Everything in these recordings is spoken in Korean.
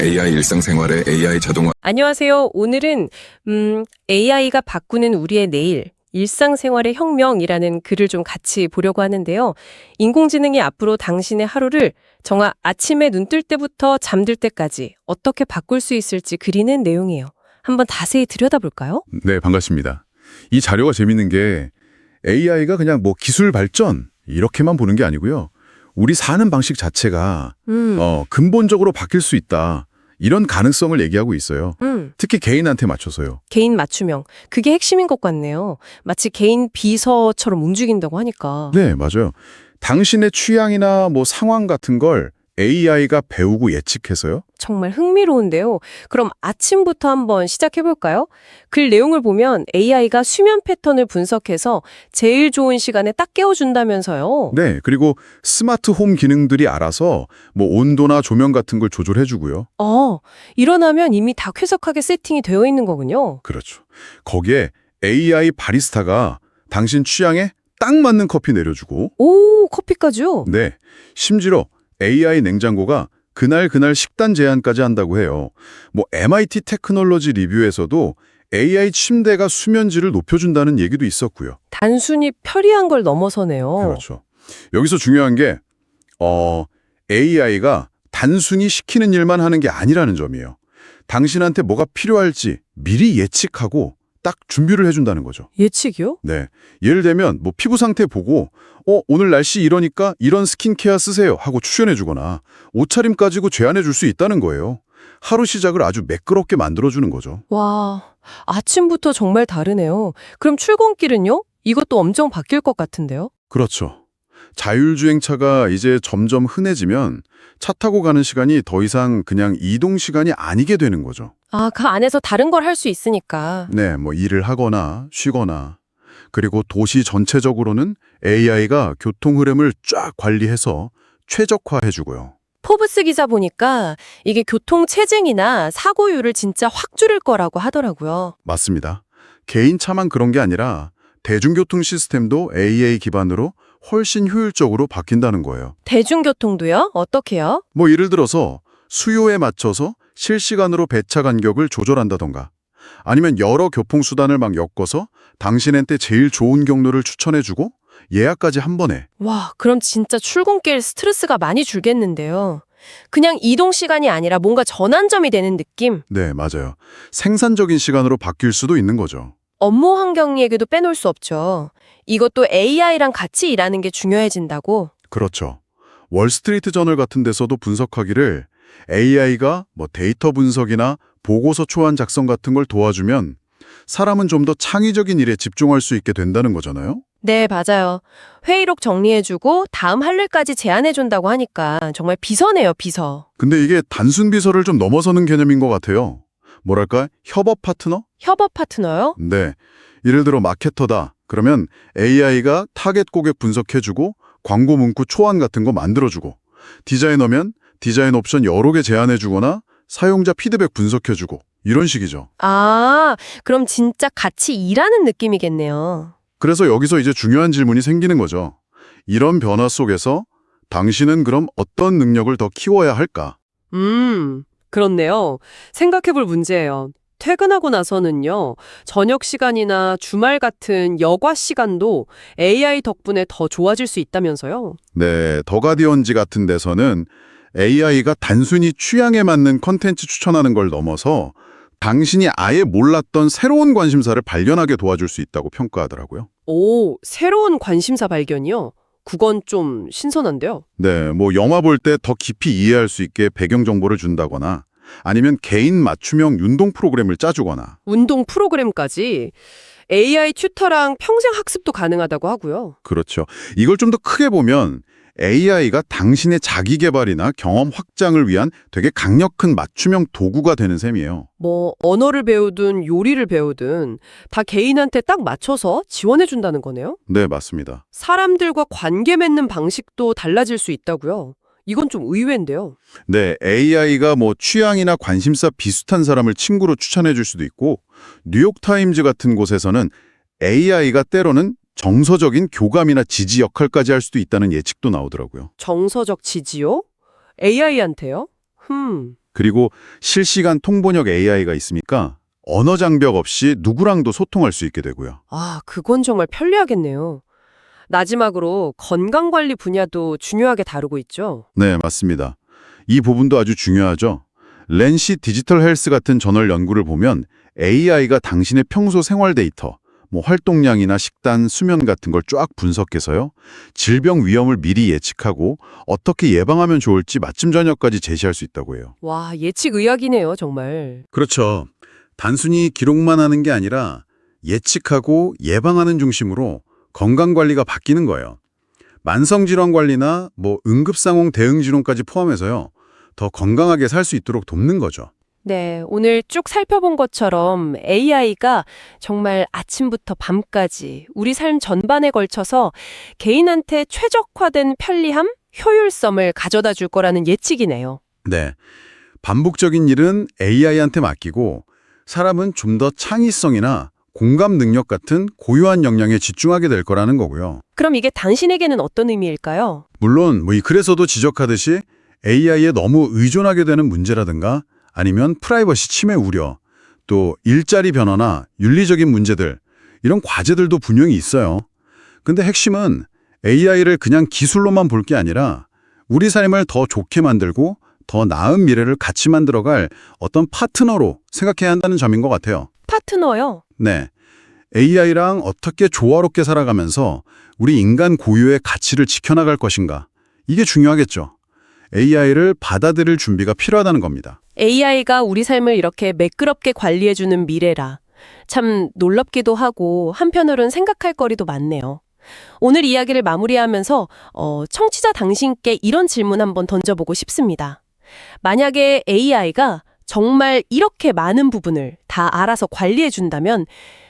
AI 일상생활의 AI 자동화 안녕하세요. 오늘은 음, AI가 바꾸는 우리의 내일, 일상생활의 혁명이라는 글을 좀 같이 보려고 하는데요. 인공지능이 앞으로 당신의 하루를 정말 아침에 눈 뜰 때부터 잠들 때까지 어떻게 바꿀 수 있을지 그리는 내용이에요. 한번 자세히 들여다볼까요? 네, 반갑습니다. 이 자료가 재밌는 게 AI가 그냥 뭐 기술 발전 이렇게만 보는 게 아니고요. 우리 사는 방식 자체가 음, 어, 근본적으로 바뀔 수 있다. 이런 가능성을 얘기하고 있어요. 음, 특히 개인한테 맞춰서요. 개인 맞춤형. 그게 핵심인 것 같네요. 마치 개인 비서처럼 움직인다고 하니까. 네, 맞아요. 당신의 취향이나 뭐 상황 같은 걸 AI가 배우고 예측해서요. 정말 흥미로운데요. 그럼 아침부터 한번 시작해볼까요? 글 내용을 보면 AI가 수면 패턴을 분석해서 제일 좋은 시간에 딱 깨워준다면서요. 네, 그리고 스마트 홈 기능들이 알아서 뭐 온도나 조명 같은 걸 조절해 주고요. 어, 일어나면 이미 다 쾌적하게 세팅이 되어 있는 거군요. 그렇죠. 거기에 AI 바리스타가 당신 취향에 딱 맞는 커피 내려주고 오, 커피까지요? 네, 심지어 AI 냉장고가 그날 그날 식단 제한까지 한다고 해요. 뭐 MIT 테크놀로지 리뷰에서도 AI 침대가 수면질을 높여준다는 얘기도 있었고요. 단순히 편리한 걸 넘어서네요. 그렇죠. 여기서 중요한 게 어, AI가 단순히 시키는 일만 하는 게 아니라는 점이에요. 당신한테 뭐가 필요할지 미리 예측하고 딱 준비를 해준다는 거죠. 예측이요? 네. 예를 들면 뭐 피부 상태 보고 어 오늘 날씨 이러니까 이런 스킨케어 쓰세요 하고 추천해 주거나 옷차림 가지고 제안해 줄 수 있다는 거예요. 하루 시작을 아주 매끄럽게 만들어 주는 거죠. 와, 아침부터 정말 다르네요. 그럼 출근길은요? 이것도 엄청 바뀔 것 같은데요? 그렇죠. 자율주행차가 이제 점점 흔해지면 차 타고 가는 시간이 더 이상 그냥 이동 시간이 아니게 되는 거죠. 아, 그 안에서 다른 걸 할 수 있으니까. 네, 뭐 일을 하거나 쉬거나 그리고 도시 전체적으로는 AI가 교통 흐름을 쫙 관리해서 최적화해 주고요. 포브스 기사 보니까 이게 교통 체증이나 사고율을 진짜 확 줄일 거라고 하더라고요. 맞습니다. 개인차만 그런 게 아니라 대중교통 시스템도 AI 기반으로 훨씬 효율적으로 바뀐다는 거예요. 대중교통도요? 어떻게요? 뭐 예를 들어서 수요에 맞춰서 실시간으로 배차 간격을 조절한다던가 아니면 여러 교통수단을 막 엮어서 당신한테 제일 좋은 경로를 추천해주고 예약까지 한 번에 와, 그럼 진짜 출근길 스트레스가 많이 줄겠는데요. 그냥 이동 시간이 아니라 뭔가 전환점이 되는 느낌? 네, 맞아요. 생산적인 시간으로 바뀔 수도 있는 거죠. 업무 환경 얘기도 빼놓을 수 없죠. 이것도 AI랑 같이 일하는 게 중요해진다고? 그렇죠. 월스트리트 저널 같은 데서도 분석하기를 AI가 뭐 데이터 분석이나 보고서 초안 작성 같은 걸 도와주면 사람은 좀 더 창의적인 일에 집중할 수 있게 된다는 거잖아요. 네, 맞아요. 회의록 정리해주고 다음 할 일까지 제안해준다고 하니까 정말 비서네요, 비서. 근데 이게 단순 비서를 좀 넘어서는 개념인 것 같아요. 뭐랄까 협업 파트너? 협업 파트너요? 네. 예를 들어 마케터다. 그러면 AI가 타겟 고객 분석해주고 광고 문구 초안 같은 거 만들어주고 디자이너면 디자인 옵션 여러 개 제안해주거나 사용자 피드백 분석해주고 이런 식이죠. 아, 그럼 진짜 같이 일하는 느낌이겠네요. 그래서 여기서 이제 중요한 질문이 생기는 거죠. 이런 변화 속에서 당신은 그럼 어떤 능력을 더 키워야 할까? 음, 그렇네요. 생각해 볼 문제예요. 퇴근하고 나서는요, 저녁 시간이나 주말 같은 여가 시간도 AI 덕분에 더 좋아질 수 있다면서요? 네, 더가디언지 같은 데서는 AI가 단순히 취향에 맞는 컨텐츠 추천하는 걸 넘어서 당신이 아예 몰랐던 새로운 관심사를 발견하게 도와줄 수 있다고 평가하더라고요. 오, 새로운 관심사 발견이요? 그건 좀 신선한데요? 네, 뭐 영화 볼 때 더 깊이 이해할 수 있게 배경 정보를 준다거나 아니면 개인 맞춤형 운동 프로그램을 짜주거나 운동 프로그램까지 AI 튜터랑 평생 학습도 가능하다고 하고요. 그렇죠. 이걸 좀 더 크게 보면 AI가 당신의 자기 개발이나 경험 확장을 위한 되게 강력한 맞춤형 도구가 되는 셈이에요. 뭐 언어를 배우든 요리를 배우든 다 개인한테 딱 맞춰서 지원해 준다는 거네요. 네, 맞습니다. 사람들과 관계 맺는 방식도 달라질 수 있다고요. 이건 좀 의외인데요. 네, AI가 뭐 취향이나 관심사 비슷한 사람을 친구로 추천해 줄 수도 있고 뉴욕타임즈 같은 곳에서는 AI가 때로는 정서적인 교감이나 지지 역할까지 할 수도 있다는 예측도 나오더라고요. 정서적 지지요? AI한테요? 흠, 그리고 실시간 통번역 AI가 있으니까 언어 장벽 없이 누구랑도 소통할 수 있게 되고요. 아, 그건 정말 편리하겠네요. 마지막으로 건강관리 분야도 중요하게 다루고 있죠. 네, 맞습니다. 이 부분도 아주 중요하죠. 렌시 디지털 헬스 같은 저널 연구를 보면 AI가 당신의 평소 생활 데이터, 뭐 활동량이나 식단, 수면 같은 걸 쫙 분석해서요. 질병 위험을 미리 예측하고 어떻게 예방하면 좋을지 맞춤 전략까지 제시할 수 있다고 해요. 와, 예측 의학이네요, 정말. 그렇죠. 단순히 기록만 하는 게 아니라 예측하고 예방하는 중심으로 건강관리가 바뀌는 거예요. 만성질환 관리나 뭐 응급상황 대응진흥까지 포함해서요. 더 건강하게 살 수 있도록 돕는 거죠. 네, 오늘 쭉 살펴본 것처럼 AI가 정말 아침부터 밤까지 우리 삶 전반에 걸쳐서 개인한테 최적화된 편리함, 효율성을 가져다 줄 거라는 예측이네요. 네. 반복적인 일은 AI한테 맡기고 사람은 좀 더 창의성이나 공감 능력 같은 고유한 역량에 집중하게 될 거라는 거고요. 그럼 이게 당신에게는 어떤 의미일까요? 물론 뭐 이 글에서도 지적하듯이 AI에 너무 의존하게 되는 문제라든가 아니면 프라이버시 침해 우려, 또 일자리 변화나 윤리적인 문제들 이런 과제들도 분명히 있어요. 근데 핵심은 AI를 그냥 기술로만 볼 게 아니라 우리 삶을 더 좋게 만들고 더 나은 미래를 같이 만들어갈 어떤 파트너로 생각해야 한다는 점인 것 같아요. 파트너요. 네. AI랑 어떻게 조화롭게 살아가면서 우리 인간 고유의 가치를 지켜나갈 것인가. 이게 중요하겠죠. AI를 받아들일 준비가 필요하다는 겁니다. AI가 우리 삶을 이렇게 매끄럽게 관리해주는 미래라. 참 놀랍기도 하고 한편으론 생각할 거리도 많네요. 오늘 이야기를 마무리하면서 어, 청취자 당신께 이런 질문 한번 던져보고 싶습니다. 만약에 AI가 정말 이렇게 많은 부분을 다 알아서 관리해 준다면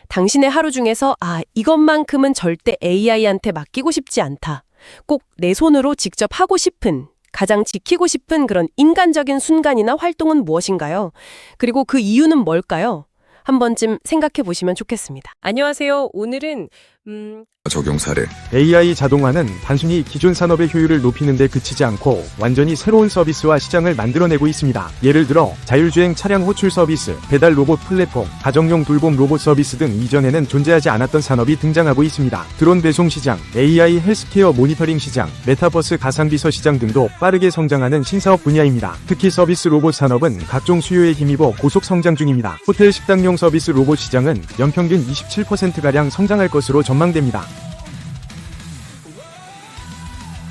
당신의 하루 중에서 아, 이것만큼은 절대 AI한테 맡기고 싶지 않다. 꼭 내 손으로 직접 하고 싶은 가장 지키고 싶은 그런 인간적인 순간이나 활동은 무엇인가요? 그리고 그 이유는 뭘까요? 한 번쯤 생각해 보시면 좋겠습니다. 안녕하세요. 오늘은 음, 적용 사례 AI 자동화는 단순히 기존 산업의 효율을 높이는 데 그치지 않고 완전히 새로운 서비스와 시장을 만들어내고 있습니다. 예를 들어 자율주행 차량 호출 서비스, 배달 로봇 플랫폼, 가정용 돌봄 로봇 서비스 등 이전에는 존재하지 않았던 산업이 등장하고 있습니다. 드론 배송 시장, AI 헬스케어 모니터링 시장, 메타버스 가상비서 시장 등도 빠르게 성장하는 신사업 분야입니다. 특히 서비스 로봇 산업은 각종 수요에 힘입어 고속 성장 중입니다. 호텔 식당용 서비스 로봇 시장은 연평균 27%가량 성장할 것으로 전망됩니다. 전망됩니다.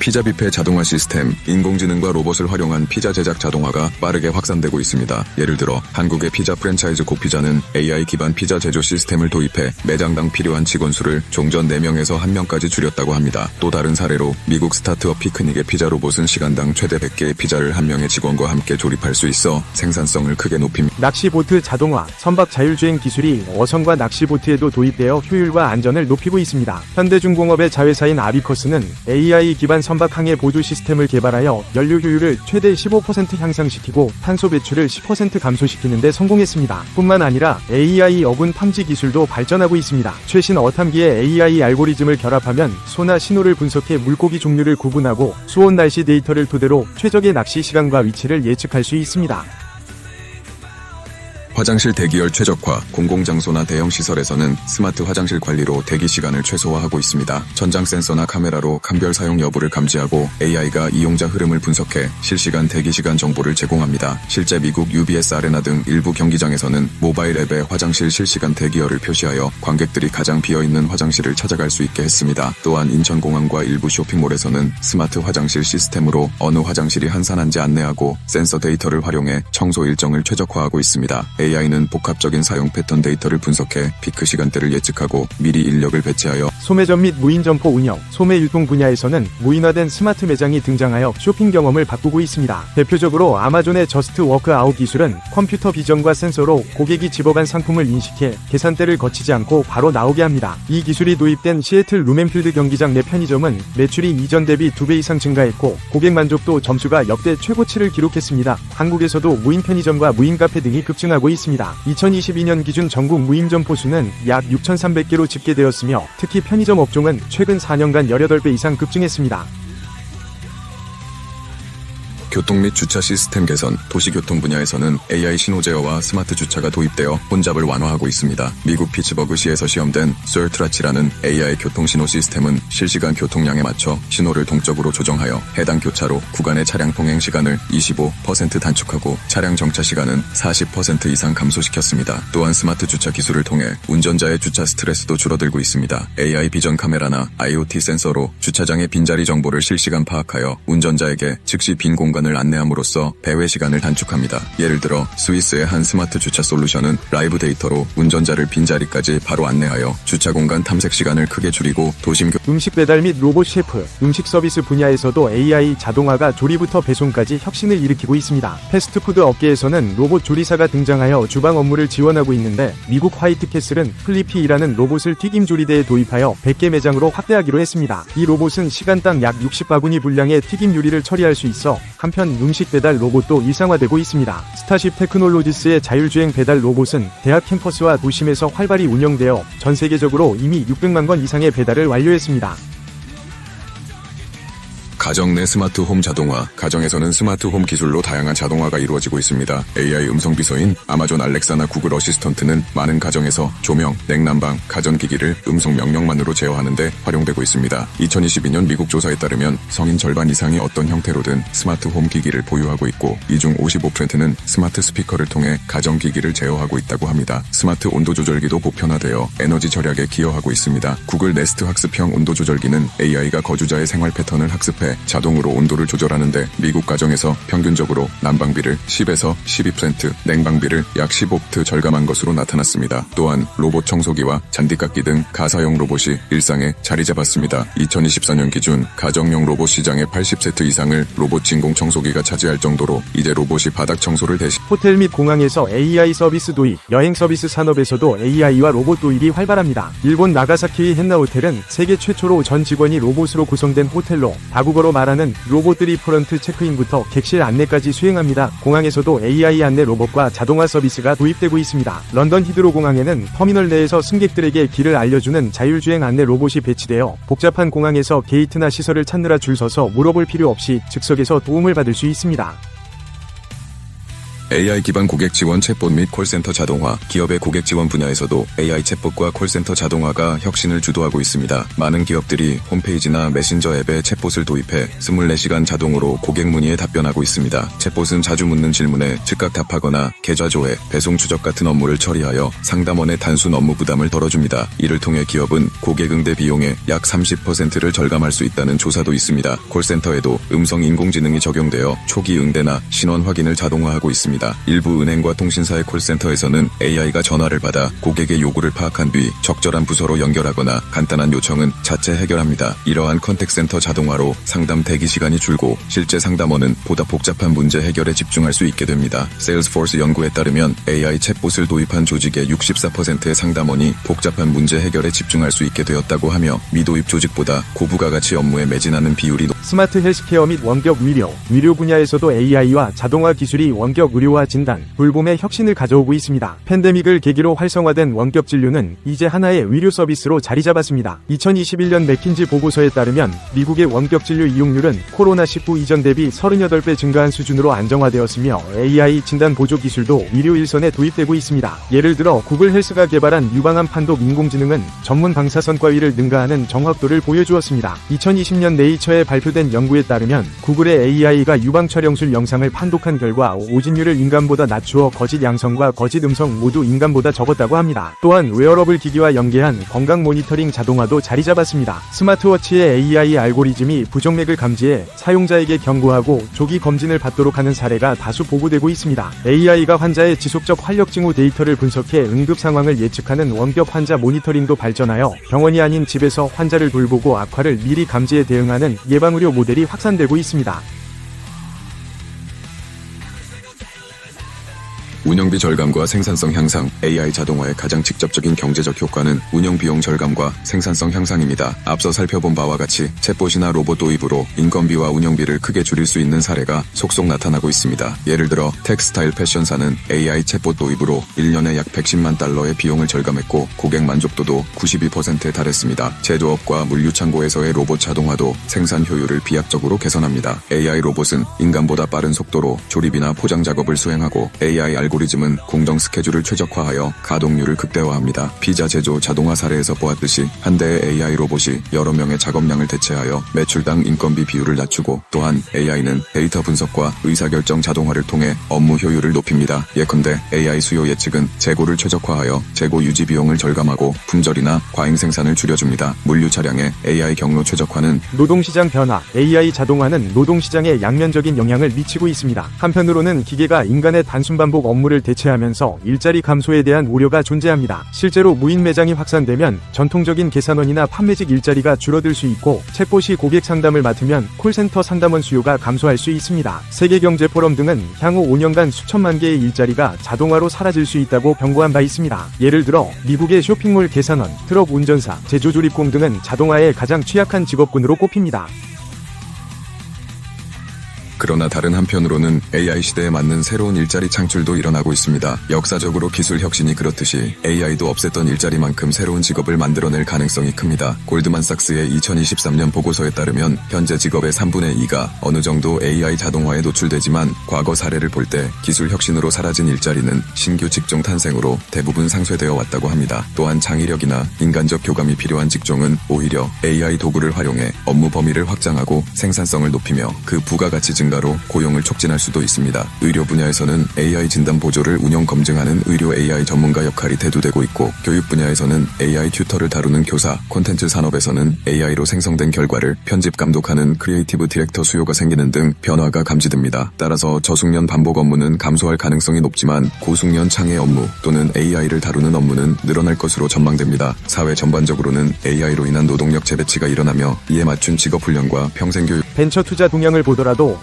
피자 뷔페 자동화 시스템, 인공지능과 로봇을 활용한 피자 제작 자동화가 빠르게 확산되고 있습니다. 예를 들어 한국의 피자 프랜차이즈 고피자는 AI 기반 피자 제조 시스템을 도입해 매장당 필요한 직원 수를 종전 4명에서 1명까지 줄였다고 합니다. 또 다른 사례로 미국 스타트업 피크닉의 피자 로봇은 시간당 최대 100개의 피자를 한 명의 직원과 함께 조립할 수 있어 생산성을 크게 높입니다. 낚시보트 자동화, 선박 자율주행 기술이 어선과 낚시보트에도 도입되어 효율과 안전을 높이고 있습니다. 현대중공업의 자회사인 아비커스는 AI 기반 선박 항해 보조 시스템을 개발하여 연료 효율을 최대 15% 향상시키고 탄소 배출을 10% 감소시키는 데 성공했습니다. 뿐만 아니라 AI 어군 탐지 기술도 발전하고 있습니다. 최신 어탐기에 AI 알고리즘을 결합하면 소나 신호를 분석해 물고기 종류를 구분하고 수온 날씨 데이터를 토대로 최적의 낚시 시간과 위치를 예측할 수 있습니다. 화장실 대기열 최적화, 공공장소나 대형 시설에서는 스마트 화장실 관리로 대기 시간을 최소화하고 있습니다. 전장 센서나 카메라로 칸별 사용 여부를 감지하고 AI가 이용자 흐름을 분석해 실시간 대기 시간 정보를 제공합니다. 실제 미국 UBS 아레나 등 일부 경기장에서는 모바일 앱에 화장실 실시간 대기열을 표시하여 관객들이 가장 비어있는 화장실을 찾아갈 수 있게 했습니다. 또한 인천공항과 일부 쇼핑몰에서는 스마트 화장실 시스템으로 어느 화장실이 한산한지 안내하고 센서 데이터를 활용해 청소 일정을 최적화하고 있습니다. AI는 복합적인 사용 패턴 데이터를 분석해 피크 시간대를 예측하고 미리 인력을 배치하여 소매점 및 무인 점포 운영, 소매 유통 분야에서는 무인화된 스마트 매장이 등장하여 쇼핑 경험을 바꾸고 있습니다. 대표적으로 아마존의 저스트 워크 아웃 기술은 컴퓨터 비전과 센서로 고객이 집어간 상품을 인식해 계산대를 거치지 않고 바로 나오게 합니다. 이 기술이 도입된 시애틀 루멘필드 경기장 내 편의점은 매출이 이전 대비 2배 이상 증가했고 고객 만족도 점수가 역대 최고치를 기록했습니다. 한국에서도 무인 편의점과 무인 카페 등이 급증하고 있습니다. 2022년 기준 전국 무인 점포 수는 약 6,300개로 집계되었으며 특히 편의점 업종은 최근 4년간 18배 이상 급증했습니다. 교통 및 주차 시스템 개선, 도시교통 분야에서는 AI 신호 제어와 스마트 주차가 도입되어 혼잡을 완화하고 있습니다. 미국 피츠버그시에서 시험된 썰트라치라는 AI 교통 신호 시스템은 실시간 교통량에 맞춰 신호를 동적으로 조정하여 해당 교차로 구간의 차량 통행 시간을 25% 단축하고 차량 정차 시간은 40% 이상 감소시켰습니다. 또한 스마트 주차 기술을 통해 운전자의 주차 스트레스도 줄어들고 있습니다. AI 비전 카메라나 IoT 센서로 주차장의 빈자리 정보를 실시간 파악하여 운전자에게 즉시 빈 공간 을 안내함으로써 배회 시간을 단축합니다. 예를 들어 스위스의 한 스마트 주차 솔루션은 라이브 데이터로 운전자를 빈자리까지 바로 안내하여 주차 공간 탐색 시간을 크게 줄이고 도심 교 음식 배달 및 로봇 셰프, 음식 서비스 분야에서도 AI 자동화가 조리부터 배송까지 혁신을 일으키고 있습니다. 패스트푸드 업계에서는 로봇 조리사가 등장하여 주방 업무를 지원하고 있는데 미국 화이트캐슬은 플리피라는 로봇을 튀김 조리대에 도입하여 100개 매장으로 확대하기로 했습니다. 이 로봇은 시간당 약 60바구니 분량의 튀김 요리를 처리할 수 있어 한편 음식 배달 로봇도 일상화되고 있습니다. 스타쉽 테크놀로지스의 자율주행 배달 로봇은 대학 캠퍼스와 도심에서 활발히 운영되어 전 세계적으로 이미 600만 건 이상의 배달을 완료했습니다. 가정 내 스마트 홈 자동화, 가정에서는 스마트 홈 기술로 다양한 자동화가 이루어지고 있습니다. AI 음성 비서인 아마존 알렉사나 구글 어시스턴트는 많은 가정에서 조명, 냉난방, 가전기기를 음성 명령만으로 제어하는데 활용되고 있습니다. 2022년 미국 조사에 따르면 성인 절반 이상이 어떤 형태로든 스마트 홈 기기를 보유하고 있고 이 중 55%는 스마트 스피커를 통해 가전기기를 제어하고 있다고 합니다. 스마트 온도 조절기도 보편화되어 에너지 절약에 기여하고 있습니다. 구글 네스트 학습형 온도 조절기는 AI가 거주자의 생활 패턴을 학습해 자동으로 온도를 조절하는데 미국 가정에서 평균적으로 난방비를 10에서 12%, 냉방비를 약 15% 절감한 것으로 나타났습니다. 또한 로봇 청소기와 잔디깎기 등 가사용 로봇이 일상에 자리 잡았습니다. 2024년 기준 가정용 로봇 시장의 80세트 이상을 로봇 진공 청소기가 차지할 정도로 이제 로봇이 바닥 청소를 대신 호텔 및 공항에서 AI 서비스 도입, 여행 서비스 산업에서도 AI와 로봇 도입이 활발합니다. 일본 나가사키의 헨나 호텔은 세계 최초로 전 직원이 로봇으로 구성된 호텔로 다국어 로 말하는 로봇들이 프런트 체크인부터 객실 안내까지 수행합니다. 공항에서도 AI 안내 로봇과 자동화 서비스가 도입되고 있습니다. 런던 히드로 공항에는 터미널 내에서 승객들에게 길을 알려주는 자율주행 안내 로봇이 배치되어 복잡한 공항에서 게이트나 시설을 찾느라 줄 서서 물어볼 필요 없이 즉석에서 도움을 받을 수 있습니다. AI 기반 고객 지원 챗봇 및 콜센터 자동화, 기업의 고객 지원 분야에서도 AI 챗봇과 콜센터 자동화가 혁신을 주도하고 있습니다. 많은 기업들이 홈페이지나 메신저 앱에 챗봇을 도입해 24시간 자동으로 고객 문의에 답변하고 있습니다. 챗봇은 자주 묻는 질문에 즉각 답하거나 계좌 조회, 배송 추적 같은 업무를 처리하여 상담원의 단순 업무 부담을 덜어줍니다. 이를 통해 기업은 고객 응대 비용의 약 30%를 절감할 수 있다는 조사도 있습니다. 콜센터에도 음성 인공지능이 적용되어 초기 응대나 신원 확인을 자동화하고 있습니다. 일부 은행과 통신사의 콜센터에서는 AI가 전화를 받아 고객의 요구를 파악한 뒤 적절한 부서로 연결하거나 간단한 요청은 자체 해결합니다. 이러한 컨택센터 자동화로 상담 대기 시간이 줄고 실제 상담원은 보다 복잡한 문제 해결에 집중할 수 있게 됩니다. 세일즈포스 연구에 따르면 AI 챗봇을 도입한 조직의 64%의 상담원이 복잡한 문제 해결에 집중할 수 있게 되었다고 하며 미도입 조직보다 고부가 가치 업무에 매진하는 비율이 높 스마트 헬스케어 및 원격 의료, 의료 분야에서도 AI와 자동화 기술이 원격 의료 와 진단, 돌봄에 혁신을 가져오고 있습니다. 팬데믹을 계기로 활성화된 원격 진료는 이제 하나의 의료 서비스로 자리 잡았습니다. 2021년 맥킨지 보고서에 따르면 미국의 원격 진료 이용률은 코로나19 이전 대비 38배 증가한 수준으로 안정화되었으며 AI 진단 보조 기술도 의료 일선에 도입되고 있습니다. 예를 들어 구글 헬스가 개발한 유방암 판독 인공지능은 전문 방사선과위를 능가하는 정확도를 보여주었습니다. 2020년 네이처에 발표된 연구에 따르면 구글의 AI가 유방 촬영술 영상을 판독한 결과 오진율을 인간보다 낮추어 거짓 양성과 거짓 음성 모두 인간보다 적었다고 합니다. 또한 웨어러블 기기와 연계한 건강 모니터링 자동화도 자리 잡았습니다. 스마트워치의 AI 알고리즘이 부정맥을 감지해 사용자에게 경고하고 조기 검진을 받도록 하는 사례가 다수 보고되고 있습니다. AI가 환자의 지속적 활력 징후 데이터를 분석해 응급 상황을 예측하는 원격 환자 모니터링도 발전하여 병원이 아닌 집에서 환자를 돌보고 악화를 미리 감지해 대응하는 예방의료 모델이 확산되고 있습니다. 운영비 절감과 생산성 향상, AI 자동화의 가장 직접적인 경제적 효과는 운영 비용 절감과 생산성 향상입니다. 앞서 살펴본 바와 같이 챗봇이나 로봇 도입으로 인건비와 운영비를 크게 줄일 수 있는 사례가 속속 나타나고 있습니다. 예를 들어 텍스타일 패션사는 AI 챗봇 도입으로 1년에 약 110만 달러의 비용을 절감했고 고객 만족도도 92%에 달했습니다. 제조업과 물류창고에서의 로봇 자동화도 생산 효율을 비약적으로 개선합니다. AI 로봇은 인간보다 빠른 속도로 조립이나 포장 작업을 수행하고 AI 알고리즘 은 공정 스케줄을 최적화하여 가동률을 극대화합니다. 피자 제조 자동화 사례에서 보았듯이 한 대의 AI 로봇이 여러 명의 작업량을 대체하여 매출당 인건비 비율을 낮추고 또한 AI는 데이터 분석과 의사결정 자동화를 통해 업무 효율을 높입니다. 예컨대 AI 수요 예측은 재고를 최적화하여 재고 유지 비용을 절감하고 품절이나 과잉 생산을 줄여줍니다. 물류 차량의 AI 경로 최적화는 노동시장 변화, AI 자동화는 노동시장에 양면적인 영향을 미치고 있습니다. 한편으로는 기계가 인간의 단순 반복 업무 를 대체하면서 일자리 감소에 대한 우려가 존재합니다. 실제로 무인 매장이 확산되면 전통적인 계산원이나 판매직 일자리가 줄어들 수 있고 챗봇이 고객 상담을 맡으면 콜센터 상담원 수요가 감소할 수 있습니다. 세계경제포럼 등은 향후 5년간 수천만 개의 일자리가 자동화로 사라질 수 있다고 경고한 바 있습니다. 예를 들어 미국의 쇼핑몰 계산원, 트럭 운전사, 제조조립工등은 자동화에 가장 취약한 직업군으로 꼽힙니다. 그러나 다른 한편으로는 AI 시대에 맞는 새로운 일자리 창출도 일어나고 있습니다. 역사적으로 기술 혁신이 그렇듯이 AI도 없앴던 일자리만큼 새로운 직업을 만들어낼 가능성이 큽니다. 골드만삭스의 2023년 보고서에 따르면 현재 직업의 3분의 2가 어느 정도 AI 자동화에 노출되지만 과거 사례를 볼 때 기술 혁신으로 사라진 일자리는 신규 직종 탄생으로 대부분 상쇄되어 왔다고 합니다. 또한 장의력이나 인간적 교감이 필요한 직종은 오히려 AI 도구를 활용해 업무 범위를 확장하고 생산성을 높이며 그 부가가치 증 가로 고용을 촉진할 수도 있습니다. 의료 분야에서는 AI 진단 보조를 운영 검증하는 의료 AI 전문가 역할이 대두되고 있고 교육 분야에서는 AI 튜터를 다루는 교사, 콘텐츠 산업에서는 AI로 생성된 결과를 편집 감독하는 크리에이티브 디렉터 수요가 생기는 등 변화가 감지됩니다. 따라서 저숙련 반복 업무는 감소할 가능성이 높지만 고숙련 창의 업무 또는 AI를 다루는 업무는 늘어날 것으로 전망됩니다. 사회 전반적으로는 AI로 인한 노동력 재배치가 일어나며 이에 맞춘 직업 훈련과 평생 교육 벤처 투자 동향을 보더라도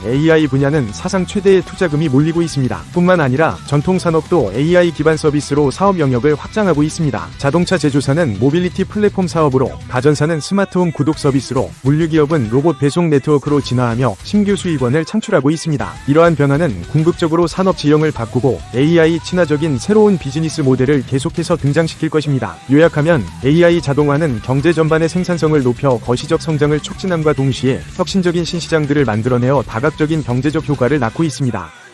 분야는 사상 최대의 투자금이 몰리고 있습니다. 뿐만 아니라 전통 산업도 AI 기반 서비스로 사업 영역을 확장하고 있습니다. 자동차 제조사는 모빌리티 플랫폼 사업으로, 가전사는 스마트홈 구독 서비스로, 물류기업은 로봇 배송 네트워크로 진화하며 신규 수익원을 창출하고 있습니다. 이러한 변화는 궁극적으로 산업 지형을 바꾸고 AI 친화적인 새로운 비즈니스 모델을 계속해서 등장시킬 것입니다. 요약하면 AI 자동화는 경제 전반의 생산성을 높여 거시적 성장을 촉진함과 동시에 혁신적인 신시장들을 만들어내어 다각적 인 경제적 효과를 낳고 있습니다.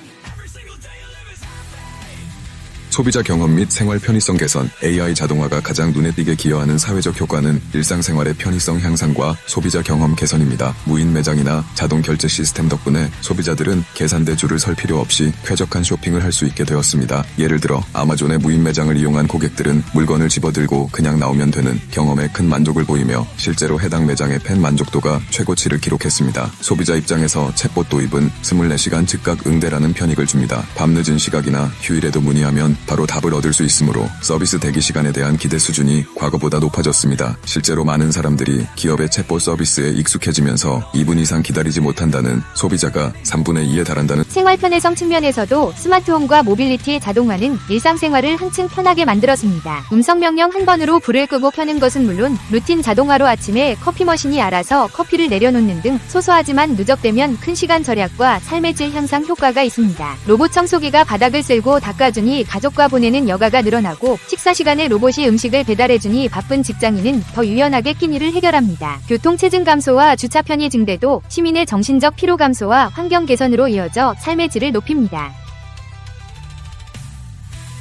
소비자 경험 및 생활 편의성 개선, AI 자동화가 가장 눈에 띄게 기여하는 사회적 효과는 일상생활의 편의성 향상과 소비자 경험 개선입니다. 무인 매장이나 자동 결제 시스템 덕분에 소비자들은 계산대 줄을 설 필요 없이 쾌적한 쇼핑을 할 수 있게 되었습니다. 예를 들어 아마존의 무인 매장을 이용한 고객들은 물건을 집어들고 그냥 나오면 되는 경험에 큰 만족을 보이며 실제로 해당 매장의 팬 만족도가 최고치를 기록했습니다. 소비자 입장에서 챗봇 도입은 24시간 즉각 응대라는 편익을 줍니다. 밤늦은 시각이나 휴일에도 문의하면 바로 답을 얻을 수 있으므로 서비스 대기 시간에 대한 기대 수준이 과거보다 높아졌습니다. 실제로 많은 사람들이 기업의 챗봇 서비스에 익숙해지면서 2분 이상 기다리지 못한다는 소비자가 3분의 2에 달한다는 생활 편의성 측면에서도 스마트홈과 모빌리티 자동화는 일상생활을 한층 편하게 만들었습니다. 음성 명령 한 번으로 불을 끄고 켜는 것은 물론 루틴 자동화로 아침에 커피 머신이 알아서 커피를 내려놓는 등 소소하지만 누적되면 큰 시간 절약과 삶의 질 향상 효과가 있습니다. 로봇 청소기가 바닥을 쓸고 닦아주니 가족 과 보내는 여가가 늘어나고 식사 시간에 로봇이 음식을 배달해주니 바쁜 직장인은 더 유연하게 끼니를 해결합니다. 교통 체증 감소와 주차 편의 증대도 시민의 정신적 피로 감소와 환경 개선으로 이어져 삶의 질을 높입니다.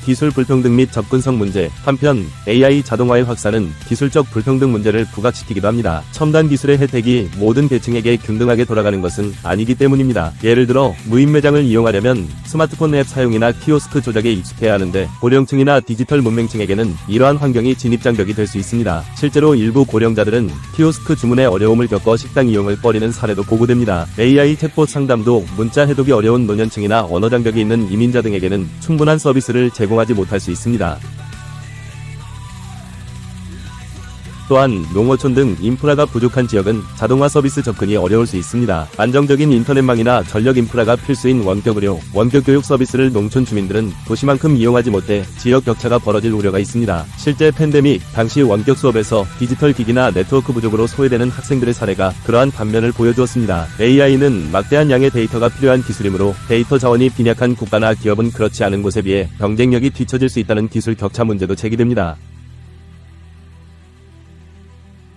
기술 불평등 및 접근성 문제. 한편 AI 자동화의 확산은 기술적 불평등 문제를 부각시키기도 합니다. 첨단 기술의 혜택이 모든 계층에게 균등하게 돌아가는 것은 아니기 때문입니다. 예를 들어 무인 매장을 이용하려면 스마트폰 앱 사용이나 키오스크 조작에 익숙해야 하는데 고령층이나 디지털 문맹층에게는 이러한 환경이 진입 장벽이 될 수 있습니다. 실제로 일부 고령자들은 키오스크 주문에 어려움을 겪어 식당 이용을 꺼리는 사례도 보고됩니다. AI 챗봇 상담도 문자 해독이 어려운 노년층이나 언어 장벽이 있는 이민자 등에게는 충분한 서비스를 제공하지 못할 수 있습니다. 또한 농어촌 등 인프라가 부족한 지역은 자동화 서비스 접근이 어려울 수 있습니다. 안정적인 인터넷망이나 전력 인프라가 필수인 원격 의료, 원격 교육 서비스를 농촌 주민들은 도시만큼 이용하지 못해 지역 격차가 벌어질 우려가 있습니다. 실제 팬데믹 당시 원격 수업에서 디지털 기기나 네트워크 부족으로 소외되는 학생들의 사례가 그러한 반면을 보여주었습니다. AI는 막대한 양의 데이터가 필요한 기술이므로 데이터 자원이 빈약한 국가나 기업은 그렇지 않은 곳에 비해 경쟁력이 뒤처질 수 있다는 기술 격차 문제도 제기됩니다.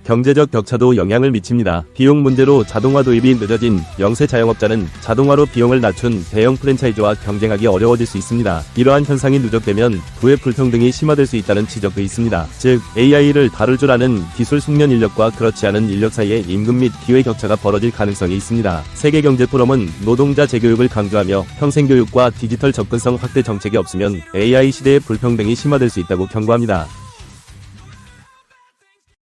경제적 격차도 영향을 미칩니다. 비용 문제로 자동화 도입이 늦어진 영세 자영업자는 자동화로 비용을 낮춘 대형 프랜차이즈와 경쟁하기 어려워질 수 있습니다. 이러한 현상이 누적되면 부의 불평등이 심화될 수 있다는 지적도 있습니다. 즉 AI를 다룰 줄 아는 기술 숙련 인력과 그렇지 않은 인력 사이의 임금 및 기회 격차가 벌어질 가능성이 있습니다. 세계 경제 포럼은 노동자 재교육을 강조하며 평생 교육과 디지털 접근성 확대 정책이 없으면 AI 시대의 불평등이 심화될 수 있다고 경고합니다.